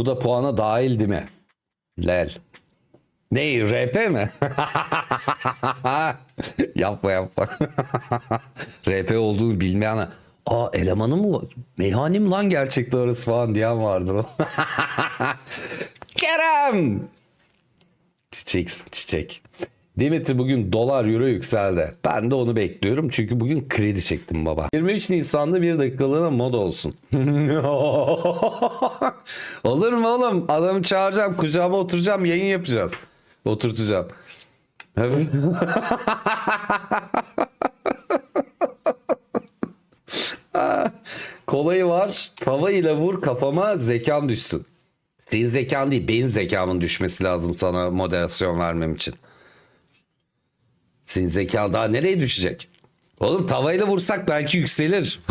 Bu da puana dahil değil mi? Lel. Ne RP mi? yapma yapma. RP olduğunu bilmeyen Aa elemanı mı? mi lan gerçekten orası falan diyen vardır. Kerem! Çiçeksin çiçek. Dimitri bugün dolar euro yükseldi. Ben de onu bekliyorum çünkü bugün kredi çektim baba. 23 Nisan'da bir dakikalığına mod olsun. Olur mu oğlum? Adamı çağıracağım, kucağıma oturacağım, yayın yapacağız. Oturtacağım. Evet. Kolayı var. Tava ile vur kafama zekam düşsün. Senin zekan değil benim zekamın düşmesi lazım sana moderasyon vermem için. Senin zekan daha nereye düşecek? Oğlum tavayla vursak belki yükselir.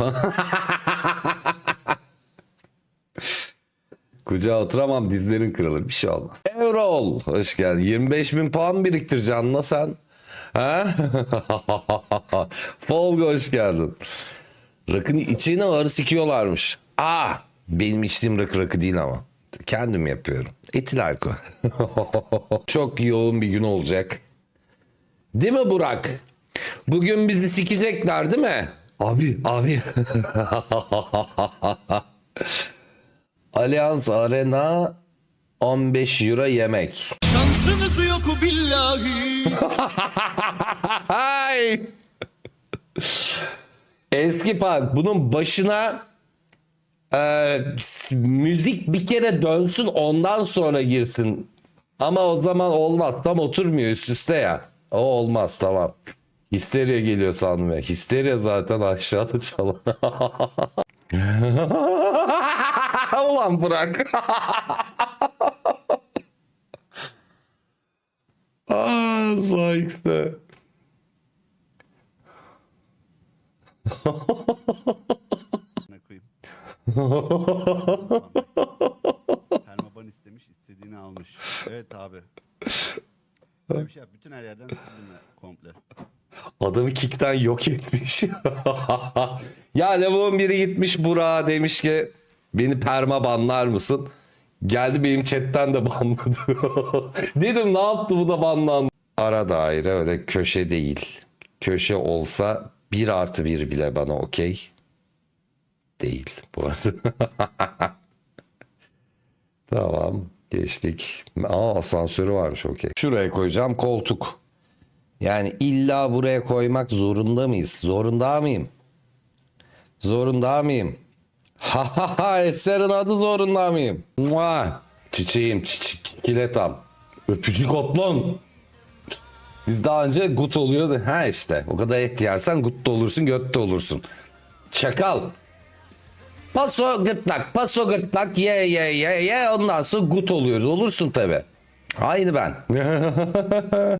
Kucağa oturamam dizlerin kırılır bir şey olmaz. Evrol hoş geldin. 25 bin puan biriktireceksin la sen. Ha? Folga hoş geldin. Rakın içine ağrı sikiyorlarmış. Aa benim içtiğim rakı rakı değil ama. Kendim yapıyorum. Etil alkol. Çok yoğun bir gün olacak. Değil mi Burak? Bugün bizi sikecekler değil mi? Abi, abi. Allianz Arena 15 euro yemek. Şansınız yok billahi. Hay! Eski park. Bunun başına e, müzik bir kere dönsün ondan sonra girsin. Ama o zaman olmaz. Tam oturmuyor üst üste ya. O olmaz tamam. Histeria geliyor sandım ya. Histeria zaten aşağıda çalan. Ulan bırak. Aa, zayıftı. Permaban istemiş, istediğini almış. Evet abi. Böyle bir şey yap. Bütün her yerden sildim komple. Adamı kickten yok etmiş. ya lavuğun biri gitmiş Burak'a demiş ki beni perma banlar mısın? Geldi benim chatten de banladı. Dedim ne yaptı bu da banlandı. Ara daire öyle köşe değil. Köşe olsa bir artı bir bile bana okey. Değil bu arada. geçtik. Aa asansörü varmış okey. Şuraya koyacağım koltuk. Yani illa buraya koymak zorunda mıyız? Zorunda mıyım? Zorunda mıyım? Ha ha ha eserin adı zorunda mıyım? Mua! Çiçeğim çiçek çikiletam. Öpücük otlon. Biz daha önce gut oluyordu. Ha işte o kadar et yersen gut da olursun göt de olursun. Çakal. Paso gırtlak, paso gırtlak, ye ye ye ye ondan sonra gut oluyoruz. Olursun tabi. Aynı ben.